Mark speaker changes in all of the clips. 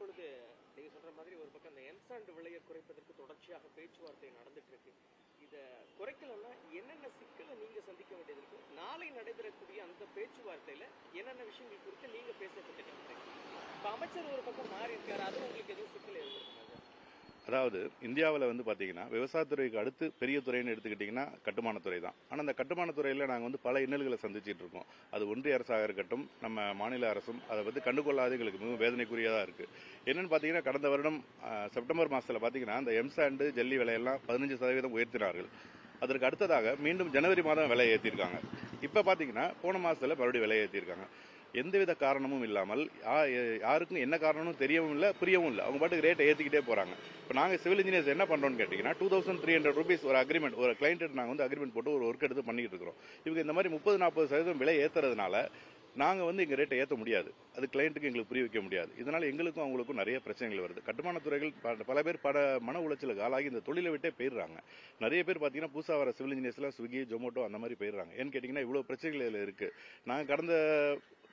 Speaker 1: இப்பொழுது நீங்க சொல்ற மாதிரி ஒரு பக்கம் அந்த என்சாண்ட் விலையை குறைப்பதற்கு தொடர்ச்சியாக பேச்சுவார்த்தை நடந்துட்டு இருக்கு. இதை குறைக்கலன்னா என்னென்ன சிக்கலை நீங்க சந்திக்க வேண்டியது இருக்கு? நாளை நடைபெறக்கூடிய அந்த பேச்சுவார்த்தையில என்னென்ன விஷயங்கள் குறித்து நீங்க பேசப்பட்டு இப்ப அமைச்சர் ஒரு பக்கம் மாறி இருக்காரு அது உங்களுக்கு எதுவும் சிக்கல் ஏற்படுத்துமா
Speaker 2: அதாவது இந்தியாவில் வந்து பார்த்தீங்கன்னா விவசாயத்துறைக்கு அடுத்து பெரிய துறைன்னு எடுத்துக்கிட்டிங்கன்னா கட்டுமானத்துறை தான் ஆனால் அந்த கட்டுமானத்துறையில் நாங்கள் வந்து பல இன்னல்களை சந்திச்சுட்டு இருக்கோம். அது ஒன்றிய அரசாக இருக்கட்டும் நம்ம மாநில அரசும் அதை வந்து கண்டுகொள்ளாத எங்களுக்கு மிகவும் வேதனைக்குரியதாக இருக்குது என்னென்னு பார்த்தீங்கன்னா கடந்த வருடம் செப்டம்பர் மாதத்தில் பார்த்தீங்கன்னா அந்த எம்சாண்டு ஜல்லி விலையெல்லாம் பதினஞ்சு சதவீதம் உயர்த்தினார்கள். அதற்கு அடுத்ததாக மீண்டும் ஜனவரி மாதம் விலை ஏற்றிருக்காங்க இப்போ பார்த்தீங்கன்னா போன மாதத்தில் மறுபடியும் விலை ஏற்றிருக்காங்க எந்தவித காரணமும் இல்லாமல் யா- யாருக்கும் என்ன காரணமும் தெரியவும் இல்லை புரியவும் இல்லை. அவங்க பாட்டுக்கு ரேட்டை ஏற்றிக்கிட்டே போகிறாங்க இப்போ நாங்கள் சிவில் இன்ஜினியர்ஸ் என்ன பண்ணுறோம்னு கேட்டிங்கன்னா two thousand three hundred rupees ஒரு அக்ரிமெண்ட் ஒரு கிளைண்ட்டு நாங்கள் வந்து அக்ரிமெண்ட் போட்டு ஒரு ஒர்க் எடுத்து பண்ணிக்கிட்டு இருக்கிறோம். இவங்க இந்த மாதிரி முப்பது நாற்பது சதவீதம் விலை ஏற்றுறதுனால நாங்கள் வந்து எங்கள் ரேட்டை ஏற்ற முடியாது. அது கிளைண்ட்டுக்கு எங்களுக்கு புரிய வைக்க முடியாது. இதனால் எங்களுக்கும் அவங்களுக்கும் நிறைய பிரச்சனைகள் வருது. கட்டுமான துறைகள் பல பேர் பட மன உளைச்சலுக்கு ஆளாகி இந்த தொழிலை விட்டே போயிடுறாங்க. நிறைய பேர் பார்த்தீங்கன்னா புதுசாக வர சிவில் இன்ஜினியர்ஸ்லாம் ஸ்விக்கி ஜொமேட்டோ அந்த மாதிரி போயிடுறாங்க. ஏன்னு கேட்டிங்கன்னா இவ்வளோ பிரச்சனைகள் இருக்குது நாங்கள் கடந்த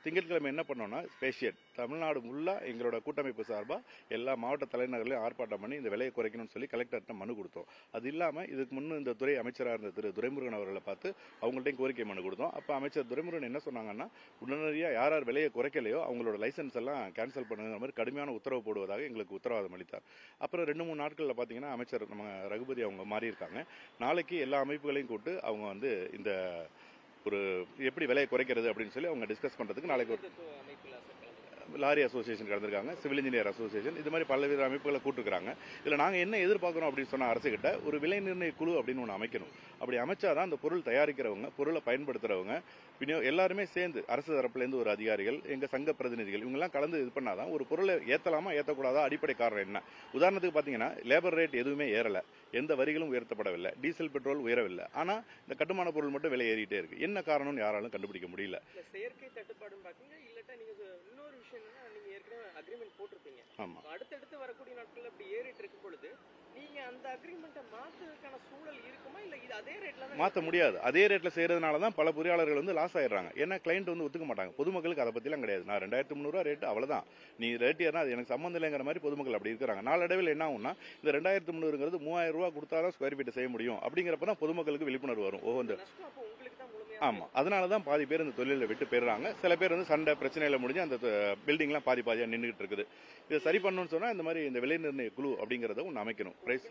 Speaker 2: திங்கட்கிழமை என்ன பண்ணோம்னா ஸ்பேஷியட் தமிழ்நாடு ஃபுல்லாக எங்களோட கூட்டமைப்பு சார்பாக எல்லா மாவட்ட தலைநகர்லையும் ஆர்ப்பாட்டம் பண்ணி இந்த விலையை குறைக்கணும்னு சொல்லி கலெக்டர்கிட்ட மனு கொடுத்தோம். அது இல்லாமல் இதுக்கு முன்னே இந்த துறை அமைச்சராக இருந்த திரு துரைமுருகன் அவர்களை பார்த்து அவங்கள்ட்டையும் கோரிக்கை மனு கொடுத்தோம். அப்போ அமைச்சர் துரைமுருகன் என்ன சொன்னாங்கன்னா உடனடியாக யார் யார் விலையை குறைக்கலையோ அவங்களோட லைசன்ஸ் எல்லாம் கேன்சல் பண்ணுங்கிற மாதிரி கடுமையான உத்தரவு போடுவதாக எங்களுக்கு உத்தரவாதம் அளித்தார். அப்புறம் ரெண்டு மூணு நாட்களில் பார்த்தீங்கன்னா அமைச்சர் நம்ம ரகுபதி அவங்க மாறியிருக்காங்க. நாளைக்கு எல்லா அமைப்புகளையும் கூட்டு அவங்க வந்து இந்த ஒரு எப்படி விலையை குறைக்கிறது அப்படின்னு சொல்லி அவங்க டிஸ்கஸ் பண்ணுறதுக்கு நாளைக்கு ஒரு லாரி அசோசியேஷன் கலந்துருக்காங்க சிவில் இன்ஜினியர் அசோசியேஷன் இது மாதிரி பல்வேறு அமைப்புகளை கூட்டுக்கிறாங்க. இதில் நாங்கள் என்ன எதிர்பார்க்குறோம் அப்படின்னு சொன்ன அரசுகிட்ட ஒரு விலை நிர்ணய குழு அப்படின்னு ஒன்று அமைக்கணும். அப்படி அமைச்சாதான் அந்த பொருள் தயாரிக்கிறவங்க பொருளை பயன்படுத்துறவங்க விநியோ எல்லாருமே சேர்ந்து அரசு தரப்புலேருந்து ஒரு அதிகாரிகள் எங்கள் சங்க பிரதிநிதிகள் இவங்கெல்லாம் கலந்து இது பண்ணாதான் ஒரு பொருளை ஏற்றலாமா ஏற்றக்கூடாதா அடிப்படை காரணம் என்ன? உதாரணத்துக்கு பார்த்தீங்கன்னா லேபர் ரேட் எதுவுமே ஏறலை. எந்த வரிகளும் உயர்த்தப்படவில்லை. Diesel petrol உயரவில்லை. ஆனால் இந்த கட்டுமான பொருள் மட்டும் விலை ஏறிட்டே இருக்கு. என்ன காரணம்னு யாராலும் கண்டுபிடிக்க முடியல.
Speaker 1: செயற்கை இல்லட்டா நீங்க இன்னொரு விஷயம் நீங்க ஏற்கனவே அக்ரிமெண்ட் போட்டிருப்பீங்க.
Speaker 2: ஆமாம்
Speaker 1: அடுத்தடுத்து வரக்கூடிய நாட்கள்ல இப்படி ஏறிட்டு இருக்கும் பொழுது தான்
Speaker 2: மாற்ற முடியாது. அதே ரேட்ல செய்யறதுனால தான் பல பொறியாளர்கள் வந்து லாஸ் ஆயிடுறாங்க. ஏன்னா கிளைண்ட் வந்து ஒத்துக்க மாட்டாங்க. பொதுமக்களுக்கு அதை பத்திலாம் கிடையாது. நான் ரெண்டாயிரத்தி முந்நூறுவா ரேட் அவ்வளவுதான். நீ ரேட் ஏறினா அது எனக்கு சம்மந்தம் இல்லைங்கிற மாதிரி பொதுமக்கள் அப்படி இருக்கிறாங்க. நாளடைவில் என்ன ஆகும்னா இந்த ரெண்டாயிரத்தி முந்நூறுங்கிறது மூவாயிரம் ரூபா கொடுத்தாதான் ஸ்கொயர் ஃபீட் செய்ய முடியும். அப்படிங்கிறப்ப தான் பொதுமக்களுக்கு விழிப்புணர்வு வரும். ஓ இந்த
Speaker 1: நஷ்டம் அப்போ உங்களுக்கு தான் முழுமையா
Speaker 2: ஆமா. அதனால தான் பாதி பேர் இந்த தொழிலில் விட்டு போயிடுறாங்க. சில பேர் வந்து சண்டை பிரச்சனையில முடிஞ்சு அந்த பில்டிங்லாம் பாதி பாதியா நின்றுட்டு இருக்குது. இதை சரி பண்ணணும்னு சொன்னா இந்த மாதிரி இந்த விலை நிர்ணய குழு அப்படிங்கறத ஒன்று அமைக்கணும். பிரைஸ்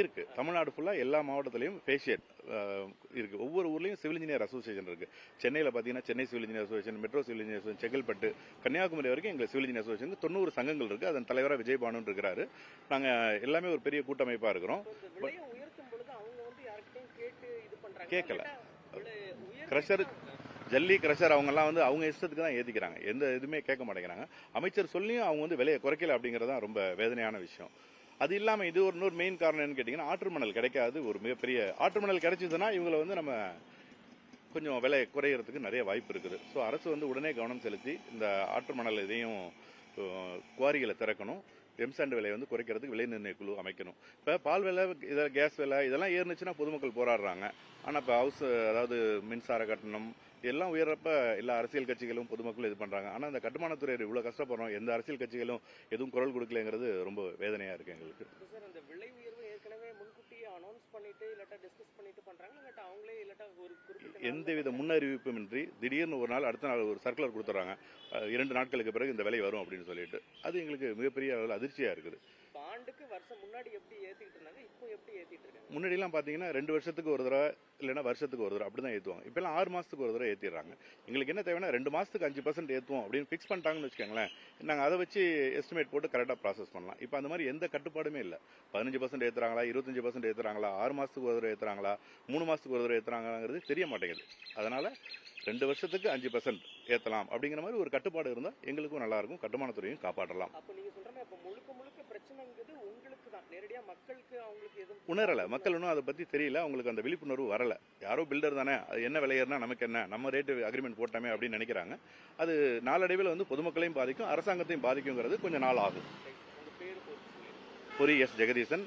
Speaker 1: இருக்கா?
Speaker 2: தமிழ்நாடு ஃபுல்லா எல்லா மாவட்டத்திலையும் ஃபேஷியட் இருக்கு. ஒவ்வொரு ஊர்லயும் சிவில் இன்ஜினியர் அசோசியேஷன் இருக்கு. சென்னையில பாத்தீங்கன்னா Chennai civil engineer association metro civil engineer association Chengalpattu Kanyakumari வரைக்கும் எங்க சிவில் இன்ஜினியர் அசோசியேஷன் தொண்ணூறு சங்கங்கள் இருக்கு. அதன் தலைவரா விஜயபானு இருக்கிறாரு. நாங்க எல்லாமே ஒரு பெரிய கூட்டமைப்பா இருக்கிறோம். கேட்கல.
Speaker 1: தான்
Speaker 2: ஜல்லி கிரஷர் அவங்கெல்லாம் வந்து அவங்க இஷ்டத்துக்கு தான் ஏத்திக்கிறாங்க. எந்த இதுவுமே கேட்க மாட்டேங்கிறாங்க. அமைச்சர் சொல்லியும் அவங்க வந்து விலையை குறைக்கல அப்படிங்கிறது தான் ரொம்ப வேதனையான விஷயம். அது இல்லாம இது ஒரு இன்னொரு மெயின் காரணம் என்னன்னு கேட்டீங்கன்னா ஆற்று மணல் கிடைக்காது. ஒரு மிகப்பெரிய ஆற்று மணல் கிடைச்சதுன்னா இவங்களை வந்து நம்ம கொஞ்சம் விலை குறையறதுக்கு நிறைய வாய்ப்பு இருக்குது. ஸோ அரசு வந்து உடனே கவனம் செலுத்தி இந்த ஆற்று மணல் இதையும் குவாரிகளை திறக்கணும். எம்சாண்ட் விலையை வந்து குறைக்கிறதுக்கு விலை நிர்ணய குழு அமைக்கணும். இப்போ பால் விலை இதில் கேஸ் விலை இதெல்லாம் ஏறுனுச்சுன்னா பொதுமக்கள் போராடுறாங்க. ஆனால் இப்போ ஹவுஸ் அதாவது மின்சார கட்டணம் எல்லாம் உயர்றப்ப எல்லா அரசியல் கட்சிகளும் பொதுமக்களும் இது பண்றாங்க. ஆனால் இந்த கட்டுமானத்துறை இவ்வளோ கஷ்டப்படுறோம். எந்த அரசியல் கட்சிகளும் எதுவும் குரல் கொடுக்கலங்கிறது ரொம்ப வேதனையா இருக்கு எங்களுக்கு.
Speaker 1: சார் அந்த விலை உயர்வு ஏற்கனவே முன்கூட்டியே அனௌன்ஸ் பண்ணிட்டு இல்லாட்டா டிஸ்கஸ் பண்ணிட்டு பண்றாங்க இல்லாட்டா அவங்களே இல்லாட்டா ஒரு குறிப்பிட்ட
Speaker 2: எந்தவித முன்னறிவிப்புமின்றி திடீர்னு ஒரு நாள் அடுத்த நாள் ஒரு சர்க்குலர் கொடுத்துறாங்க இரண்டு நாட்களுக்கு பிறகு இந்த விலை வரும் அப்படின்னு சொல்லிட்டு. அது எங்களுக்கு மிகப்பெரிய அளவில் அதிர்ச்சியா இருக்குது.
Speaker 1: இப்ப ஆண்டுக்கு வருஷம் முன்னாடி எப்படி ஏத்திட்டு இருந்தாங்க இப்போ எப்படி ஏத்திட்டு இருக்காங்க?
Speaker 2: முன்னாடிலாம் பார்த்தீங்கன்னா ரெண்டு வருஷத்துக்கு ஒரு தடவை இல்லைன்னா வருஷத்துக்கு ஒரு தடவை அப்படி தான் ஏற்றுவாங்க இப்போலாம் ஆறு மாதத்துக்கு ஒரு தடவை ஏற்றிடுறாங்க எங்களுக்கு என்ன தேவைன்னா ரெண்டு மாதத்துக்கு அஞ்சு பர்சன்ட் ஏற்றுவோம் அப்படின்னு ஃபிக்ஸ் பண்ணிட்டாங்கன்னு வச்சுக்கோங்களேன் நாங்கள் அதை வச்சு எஸ்டிமேட் போட்டு கரெக்டாக ப்ராசஸ் பண்ணலாம். இப்போ அந்த மாதிரி எந்த கட்டுப்பாடுமே இல்லை. பதினஞ்சு பர்சன்ட் ஏற்றுறாங்களா இருபத்தஞ்சு பர்சன்ட் ஏற்றுறாங்களா ஆறு மாதத்துக்கு ஒரு தடவை ஏற்றுறாங்களா மூணு மாதத்துக்கு ஒரு தடவை ஏற்றுறாங்கிறது தெரிய மாட்டேங்குது. அதனால ரெண்டு வருஷத்துக்கு அஞ்சு பர்சன்ட் ஏற்றலாம் அப்படிங்கிற மாதிரி ஒரு கட்டுப்பாடு இருந்தால் எங்களுக்கும் நல்லா இருக்கும் கட்டுமானத்துறையும் காப்பாற்றலாம்.
Speaker 1: அப்ப நீங்க சொல்ற மாதிரி அப்ப முழுக்க முழுக்க பிரச்சனைங்கிறது உங்களுக்கு தான் நேரடியா மக்களுக்கு அவங்களுக்கு எதுவும்
Speaker 2: உணரல. மக்கள் இன்னும் அதை பத்தி தெரியல. அவங்களுக்கு அந்த விழிப்புணர்வு வரல. யாரோ பில்டர் தானே. அது என்ன விலையேறினா நமக்கு என்ன? நம்ம ரேட்டு அக்ரிமெண்ட் போட்டோமே அப்படின்னு நினைக்கிறாங்க. அது நாளடைவில் வந்து பொதுமக்களையும் பாதிக்கும் அரசாங்கத்தையும் பாதிக்குங்கிறது கொஞ்சம் நாள் ஆகும்.
Speaker 1: உங்க
Speaker 2: பொரி எஸ் ஜெகதீசன்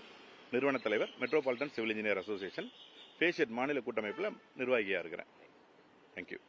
Speaker 2: நிறுவன தலைவர் மெட்ரோபாலிட்டன் சிவில் இன்ஜினியர் அசோசியேஷன் பேஷியட் மாநில கூட்டமைப்பில் நிர்வாகியாக இருக்கிறேன். தேங்க்யூ